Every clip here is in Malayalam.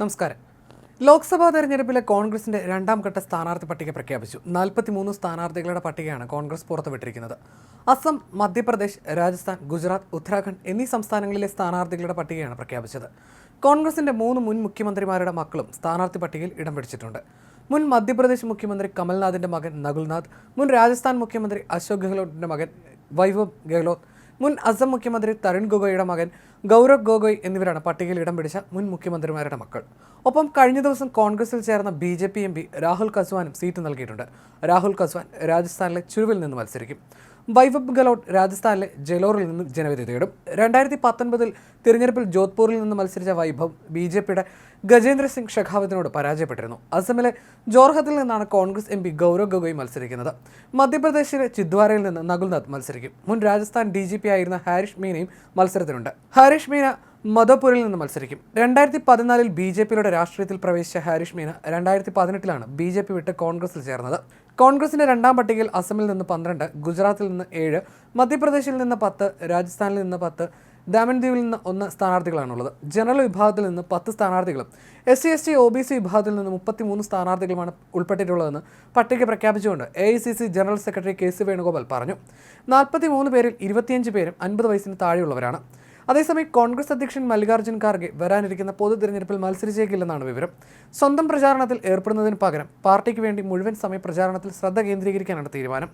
നമസ്കാരം. ലോക്സഭാ തെരഞ്ഞെടുപ്പിലെ കോൺഗ്രസിന്റെ രണ്ടാം ഘട്ട സ്ഥാനാർത്ഥി പട്ടിക പ്രഖ്യാപിച്ചു. നാൽപ്പത്തിമൂന്ന് സ്ഥാനാർത്ഥികളുടെ പട്ടികയാണ് കോൺഗ്രസ് പുറത്തുവിട്ടിരിക്കുന്നത്. അസം മധ്യപ്രദേശ് രാജസ്ഥാൻ ഗുജറാത്ത് ഉത്തരാഖണ്ഡ് എന്നീ സംസ്ഥാനങ്ങളിലെ സ്ഥാനാർത്ഥികളുടെ പട്ടികയാണ് പ്രഖ്യാപിച്ചത്. കോൺഗ്രസിന്റെ മൂന്ന് മുൻ മുഖ്യമന്ത്രിമാരുടെ മക്കളും സ്ഥാനാർത്ഥി പട്ടികയിൽ ഇടം പിടിച്ചിട്ടുണ്ട്. മുൻ മധ്യപ്രദേശ് മുഖ്യമന്ത്രി കമൽനാഥിന്റെ മകൻ നകുൽനാഥ് മുൻ രാജസ്ഥാൻ മുഖ്യമന്ത്രി അശോക് ഗെഹ്ലോട്ടിന്റെ മകൻ വൈഭവ് ഗെഹ്ലോട്ട് മുൻ അസം മുഖ്യമന്ത്രി തരുൺ ഗൊഗോയുടെ മകൻ ഗൗരവ് ഗൊഗോയ് എന്നിവരാണ് പട്ടികയിൽ ഇടം പിടിച്ച മുൻ മുഖ്യമന്ത്രിമാരുടെ മക്കൾ. ഒപ്പം കഴിഞ്ഞ ദിവസം കോൺഗ്രസിൽ ചേർന്ന B J P M P Rahul കസ്വാനും seat നൽകിയിട്ടുണ്ട്. രാഹുൽ കസ്വാൻ രാജസ്ഥാനിലെ ചുരുവിൽ നിന്ന് മത്സരിക്കും. വൈഭവ് ഗലോട്ട് രാജസ്ഥാനിലെ ജലോറിൽ നിന്ന് ജനവിധി തേടും. രണ്ടായിരത്തി പത്തൊൻപതിൽ തിരഞ്ഞെടുപ്പിൽ ജോധ്പൂരിൽ നിന്ന് മത്സരിച്ച വൈഭവ് ബി ജെ പിയുടെ ഗജേന്ദ്ര സിംഗ് ഷെഖാവത്തിനോട് പരാജയപ്പെട്ടിരുന്നു. അസമിലെ ജോർഹത്തിൽ നിന്നാണ് കോൺഗ്രസ് എം പി ഗൗരവ് ഗൊഗോയ് മത്സരിക്കുന്നത്. മധ്യപ്രദേശിലെ ചിദ്വാരയിൽ നിന്ന് നകുൽനാഥ് മത്സരിക്കും. മുൻ രാജസ്ഥാൻ ഡി ജി പി ആയിരുന്ന ഹാരിഷ് മീനയും മത്സരത്തിനുണ്ട്. ഹാരിഷ് മീന മധോപൂരിൽ നിന്ന് മത്സരിക്കും. രണ്ടായിരത്തി പതിനാലിൽ ബി ജെ പിയുടെ രാഷ്ട്രീയത്തിൽ പ്രവേശിച്ച ഹാരിഷ് മീന രണ്ടായിരത്തി പതിനെട്ടിലാണ് ബി ജെ പി വിട്ട് കോൺഗ്രസിൽ ചേർന്നത്. കോൺഗ്രസിന്റെ രണ്ടാം പട്ടികയിൽ അസമിൽ നിന്ന് പന്ത്രണ്ട് ഗുജറാത്തിൽ നിന്ന് ഏഴ് മധ്യപ്രദേശിൽ നിന്ന് പത്ത് രാജസ്ഥാനിൽ നിന്ന് പത്ത് ദാമൻ ദ്വീപിൽ നിന്ന് ഒന്ന് സ്ഥാനാർത്ഥികളാണുള്ളത്. ജനറൽ വിഭാഗത്തിൽ നിന്ന് പത്ത് സ്ഥാനാർത്ഥികളും S C S T O B C വിഭാഗത്തിൽ നിന്ന് മുപ്പത്തിമൂന്ന് സ്ഥാനാർത്ഥികളുമാണ് ഉൾപ്പെട്ടിട്ടുള്ളതെന്ന് പട്ടിക പ്രഖ്യാപിച്ചുകൊണ്ട് A I C C general secretary K C Venugopal പറഞ്ഞു. നാൽപ്പത്തി മൂന്ന് പേരിൽ ഇരുപത്തിയഞ്ച് പേരും അൻപത് വയസ്സിന് താഴെയുള്ളവരാണ്. അതേസമയം കോൺഗ്രസ് അധ്യക്ഷൻ മല്ലികാർജുൻ ഖാർഗെ വരാനിരിക്കുന്ന പൊതു തിരഞ്ഞെടുപ്പിൽ മത്സരിച്ചേക്കില്ലെന്നാണ് വിവരം. സ്വന്തം പ്രചാരണത്തിൽ ഏർപ്പെടുന്നതിന് പകരം പാർട്ടിക്ക് വേണ്ടി മുഴുവൻ സമയ പ്രചാരണത്തിൽ ശ്രദ്ധ കേന്ദ്രീകരിക്കാനാണ് തീരുമാനം.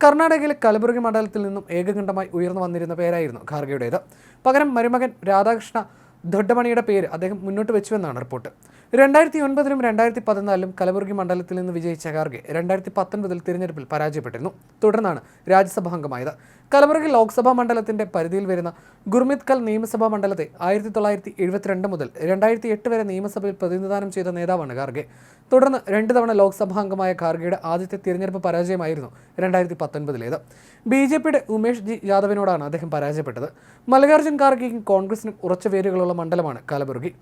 കർണാടകയിലെ കലബുർഗി മണ്ഡലത്തിൽ നിന്നും ഏകകണ്ഠമായി ഉയർന്നു വന്നിരുന്ന പേരായിരുന്നു ഖാർഗെയുടേത്. പകരം മരുമകൻ രാധാകൃഷ്ണ ദൊഡ്ഡമണിയുടെ പേര് അദ്ദേഹം മുന്നോട്ട് വെച്ചുവെന്നാണ് റിപ്പോർട്ട്. രണ്ടായിരത്തി ഒൻപതിലും രണ്ടായിരത്തി പതിനാലിലും കലബുർഗി മണ്ഡലത്തിൽ നിന്ന് വിജയിച്ച ഖാർഗെ രണ്ടായിരത്തി പത്തൊൻപതിൽ തിരഞ്ഞെടുപ്പിൽ പരാജയപ്പെട്ടിരുന്നു. തുടർന്നാണ് രാജ്യസഭാ അംഗമായത്. കലബുർഗി ലോക്സഭാ മണ്ഡലത്തിന്റെ പരിധിയിൽ വരുന്ന ഗുർമിത് കൽ നിയമസഭാ മണ്ഡലത്തെ ആയിരത്തി തൊള്ളായിരത്തി എഴുപത്തിരണ്ട് മുതൽ രണ്ടായിരത്തി എട്ട് വരെ നിയമസഭയിൽ പ്രതിനിധാനം ചെയ്ത നേതാവാണ് ഖാർഗെ. തുടർന്ന് രണ്ട് തവണ ലോക്സഭാ അംഗമായ ഖാർഗെയുടെ ആദ്യത്തെ തിരഞ്ഞെടുപ്പ് പരാജയമായിരുന്നു രണ്ടായിരത്തി പത്തൊൻപതിലേത് ബി ജെ പിയുടെ ഉമേഷ് ജി യാദവിനോടാണ് അദ്ദേഹം പരാജയപ്പെട്ടത്. മല്ലികാർജുൻ ഖാർഗെയും കോൺഗ്രസിനും ഉറച്ച വേരുകളുള്ള മണ്ഡലമാണ് കലബുർഗി.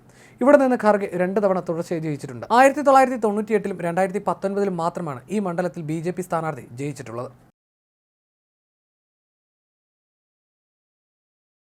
ഇവിടെ നിന്ന് ഖാർഗെ രണ്ട് തവണ തുടർച്ചയായി ജയിച്ചിട്ടുണ്ട്. ആയിരത്തി തൊള്ളായിരത്തി തൊണ്ണൂറ്റിയെട്ടിലും രണ്ടായിരത്തി പത്തൊൻപതിലും മാത്രമാണ് ഈ മണ്ഡലത്തിൽ ബി ജെ പി സ്ഥാനാർത്ഥി ജയിച്ചിട്ടുള്ളത്.